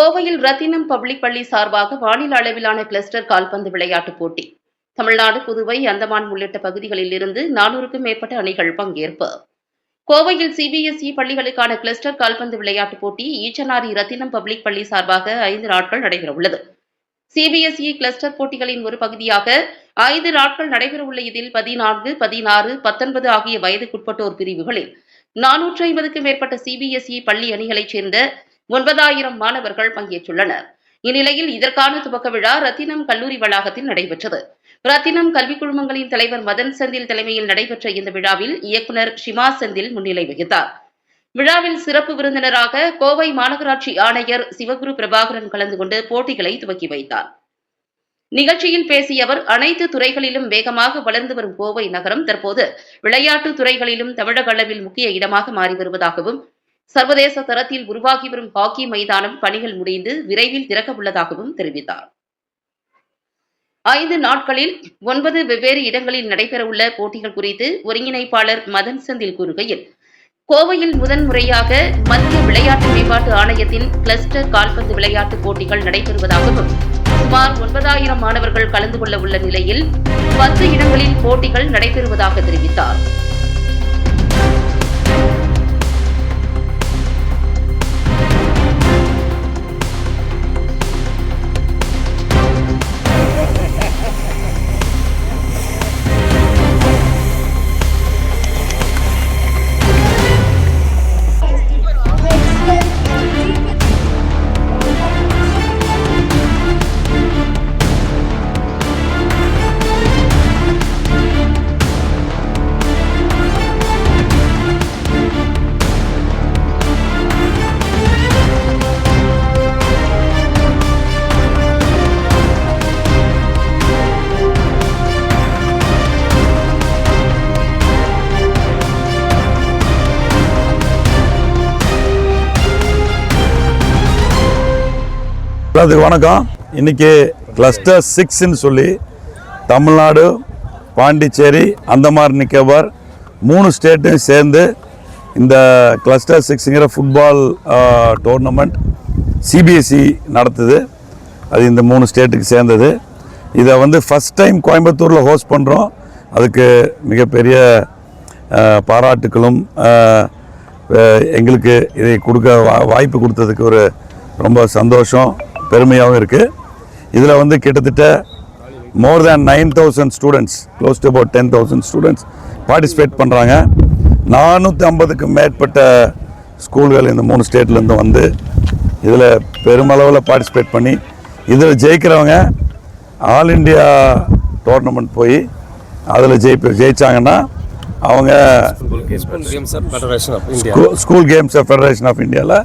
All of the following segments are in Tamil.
கோவையில் ரத்தினம் பப்ளிக் பள்ளி சார்பாக மாநில அளவிலான கிளஸ்டர் கால்பந்து விளையாட்டுப் போட்டி. தமிழ்நாடு புதுவை அந்தமான் உள்ளிட்ட பகுதிகளில் இருந்து நானூறுக்கும் மேற்பட்ட அணிகள் பங்கேற்பு. கோவையில் சிபிஎஸ்இ பள்ளிகளுக்கான கிளஸ்டர் கால்பந்து விளையாட்டுப் போட்டி ஈச்சனாரி ரத்தினம் பப்ளிக் பள்ளி சார்பாக ஐந்து நாட்கள் நடைபெறவுள்ளது. சிபிஎஸ்இ கிளஸ்டர் போட்டிகளின் ஒரு பகுதியாக ஐந்து நாட்கள் நடைபெறவுள்ள இதில் பதினான்கு பதினாறு பத்தொன்பது ஆகிய வயதுக்குட்பட்டோர் பிரிவுகளில் நானூற்று ஐம்பதுக்கும் மேற்பட்ட சிபிஎஸ்இ பள்ளி அணிகளைச் சேர்ந்த ஒன்பதாயிரம் மாணவர்கள் பங்கேற்றுள்ளனர். இந்நிலையில் இதற்கான துவக்க விழா ரத்தினம் கல்லூரி வளாகத்தில் நடைபெற்றது. ரத்தினம் கல்விக் குழுமங்களின் தலைவர் மதன் செந்தில் தலைமையில் நடைபெற்ற இந்த விழாவில் இயக்குநர் ஷிமா செந்தில் முன்னிலை வகித்தார். விழாவில் சிறப்பு விருந்தினராக கோவை மாநகராட்சி ஆணையர் சிவகுரு பிரபாகரன் கலந்து கொண்டு போட்டிகளை துவக்கி வைத்தார். நிகழ்ச்சியில் பேசிய அவர் அனைத்து துறைகளிலும் வேகமாக வளர்ந்து வரும் கோவை நகரம் தற்போது விளையாட்டு துறைகளிலும் தமிழக அளவில் முக்கிய இடமாக மாறி வருவதாகவும் சர்வதேச தரத்தில் உருவாகி வரும் ஹாக்கி மைதானம் பணிகள் முடிந்து விரைவில் திறக்க உள்ளதாகவும் தெரிவித்தார். ஐந்து நாட்களில் ஒன்பது வெவ்வேறு இடங்களில் நடைபெறவுள்ள போட்டிகள் குறித்து ஒருங்கிணைப்பாளர் மதன் செந்தில் கூறுகையில் கோவையில் முதன்முறையாக மத்திய விளையாட்டு மேம்பாட்டு ஆணையத்தின் கிளஸ்டர் கால்பந்து விளையாட்டு போட்டிகள் நடைபெறுவதாகவும் சுமார் ஒன்பதாயிரம் மாணவர்கள் கலந்து கொள்ள உள்ள நிலையில் பத்து இடங்களில் போட்டிகள் நடைபெறுவதாக தெரிவித்தார். எல்லாத்துக்கும் வணக்கம். இன்னைக்கு கிளஸ்டர் சிக்ஸ்ன்னு சொல்லி தமிழ்நாடு பாண்டிச்சேரி அந்தமான் நிக்கோபார் மூணு ஸ்டேட்டையும் சேர்ந்து இந்த கிளஸ்டர் சிக்ஸுங்கிற ஃபுட்பால் டோர்னமெண்ட் சிபிஎஸ்சி நடத்துது. அது இந்த மூணு ஸ்டேட்டுக்கு சேர்ந்தது. இதை வந்து ஃபஸ்ட் டைம் கோயம்புத்தூரில் ஹோஸ்ட் பண்ணுறோம் அதுக்கு மிகப்பெரிய பாராட்டுகளும் பாராட்டுக்களும் எங்களுக்கு இதை கொடுக்க வா- வாய்ப்பு கொடுத்ததுக்கு ஒரு ரொம்ப சந்தோஷம். பெருமையாகவும் இருக்குது இதில் வந்து கிட்டத்தட்ட more than nine thousand students close to about ten thousand students participate பண்ணுறாங்க நானூற்றி ஐம்பதுக்கும் மேற்பட்ட ஸ்கூல்கள் இந்த மூணு ஸ்டேட்லேருந்து வந்து இதில் பெருமளவில் பார்ட்டிசிபேட் பண்ணி இதில் ஜெயிக்கிறவங்க ஆல் இண்டியா டோர்னமெண்ட் போய் அதில் ஜெயிப்பு ஜெயிச்சாங்கன்னா அவங்க ஸ்கூல் கேம்ஸ் ஃபெடரேஷன் ஆஃப் இந்தியாவில்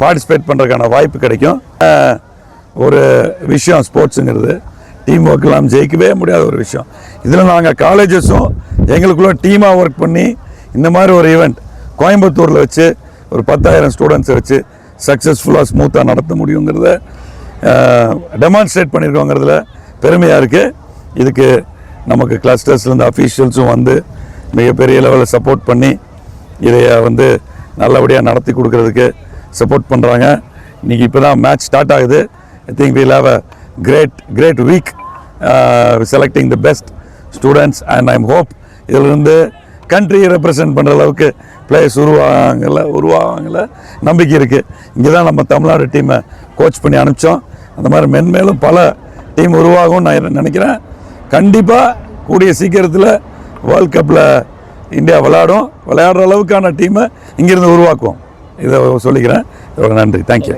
பார்ட்டிசிபேட் பண்ணுறதுக்கான வாய்ப்பு கிடைக்கும். ஒரு விஷயம் ஸ்போர்ட்ஸுங்கிறது. டீம் ஒர்க் இல்லாமல் ஜெயிக்கவே முடியாத ஒரு விஷயம். இதில் நாங்கள் காலேஜஸும் எங்களுக்குள்ளே டீமாக ஒர்க் பண்ணி இந்த மாதிரி ஒரு ஈவெண்ட் கோயம்புத்தூரில் வச்சு ஒரு பத்தாயிரம் ஸ்டூடெண்ட்ஸை வச்சு சக்ஸஸ்ஃபுல்லாக ஸ்மூத்தாக நடத்த முடியுங்கிறத டெமான்ஸ்ட்ரேட் பண்ணியிருக்கோங்கிறதுல பெருமையாக இருக்குது இதுக்கு நமக்கு கிளஸ்டர்ஸ்லேருந்து அஃபீஷியல்ஸும் வந்து மிகப்பெரிய லெவலில் சப்போர்ட் பண்ணி இதை வந்து நல்லபடியாக நடத்தி கொடுக்கறதுக்கு சப்போர்ட் பண்ணுறாங்க இன்றைக்கி இப்போ தான் மேட்ச் ஸ்டார்ட் ஆகுது. I think we'll have a great, great great week selecting the best students and I'm hope இதிலிருந்து கண்ட்ரியை ரெப்ரசன்ட் பண்ணுற அளவுக்கு பிளேயர்ஸ் உருவாங்கல உருவாவாங்கல நம்பிக்கை இருக்குது இங்கே தான் நம்ம தமிழ்நாடு டீமை கோச் பண்ணி அனுப்பிச்சோம். அந்த மாதிரி மென்மேலும் பல டீம் உருவாகும்னு நான் நினைக்கிறேன். கண்டிப்பாக கூடிய சீக்கிரத்தில் வேர்ல்ட் கப்பில் இந்தியா விளையாடும். விளையாடுற அளவுக்கான டீமை இங்கேருந்து உருவாக்குவோம். இதை சொல்லிக்கிறேன். நன்றி. தேங்க்யூ